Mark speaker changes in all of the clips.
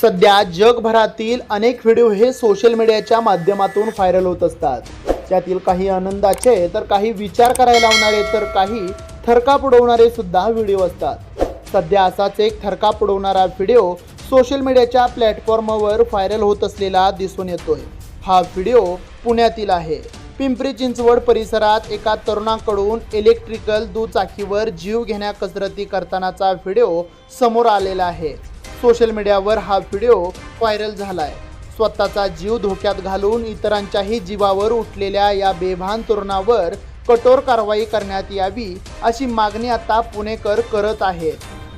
Speaker 1: सध्या जगभरातील अनेक व्हिडिओ हे सोशल मीडियाच्या माध्यमातून व्हायरल होत असतात. त्यातील काही आनंदाचे तर काही विचार करायला लावणारे तर काही थरकाप उडवणारे सुद्धा व्हिडिओ असतात. सध्या असाच एक थरकाप उडवणारा व्हिडिओ सोशल मीडियाच्या प्लॅटफॉर्मवर व्हायरल होत असलेला दिसून येतोय. हा व्हिडिओ पुण्यातील आहे. पिंपरी चिंचवड परिसरात एका तरुणाकडून इलेक्ट्रिकल दुचाकीवर जीव घेण्या कसरती करतानाचा व्हिडिओ समोर आलेला आहे. सोशल मीडियावर हा व्हिडिओ व्हायरल झालाय. स्वतःचा जीव धोक्यात घालून इतरांच्याही जीवावर उठलेल्या या बेभान तरुणावर कठोर कारवाई करण्यात यावी अशी मागणी आता पुणेकर करत आहेत.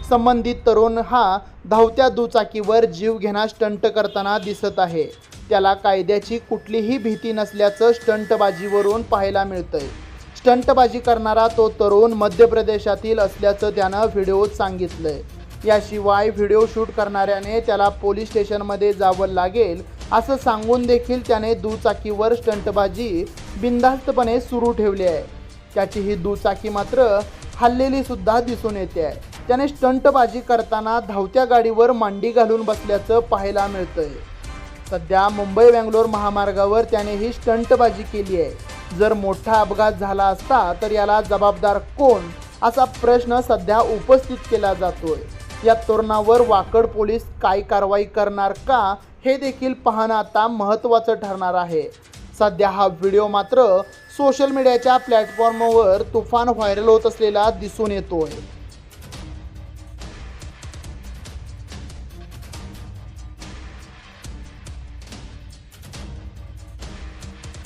Speaker 1: संबंधित तरुण हा धावत्या दुचाकीवर जीव घेणा स्टंट करताना दिसत आहे. त्याला कायद्याची कुठलीही भीती नसल्याचं स्टंटबाजीवरून पाहायला मिळतंय. स्टंटबाजी करणारा तो तरुण मध्य प्रदेशातील असल्याचं त्यानं व्हिडिओत सांगितलंय. याशिवाय व्हिडिओ शूट करणाऱ्याने त्याला पोलीस स्टेशनमध्ये जावं लागेल असं सांगून देखील त्याने दुचाकीवर स्टंटबाजी बिनधास्तपणे सुरू ठेवली आहे. त्याची ही दुचाकी मात्र हल्लेली सुद्धा दिसून येते आहे. त्याने स्टंटबाजी करताना धावत्या गाडीवर मांडी घालून बसल्याचं पाहायला मिळतंय. सध्या मुंबई बेंगलोर महामार्गावर त्याने ही स्टंटबाजी केली आहे. जर मोठा अपघात झाला असता तर याला जबाबदार कोण असा प्रश्न सध्या उपस्थित केला जातोय. या तरुणावर वाकड पोलीस काय कारवाई करणार का हे देखील पाहणं आता महत्त्वाचं ठरणार आहे. सध्या हा व्हिडिओ मात्र सोशल मीडियाच्या प्लॅटफॉर्मवर तुफान व्हायरल होत असलेला दिसून येतोय.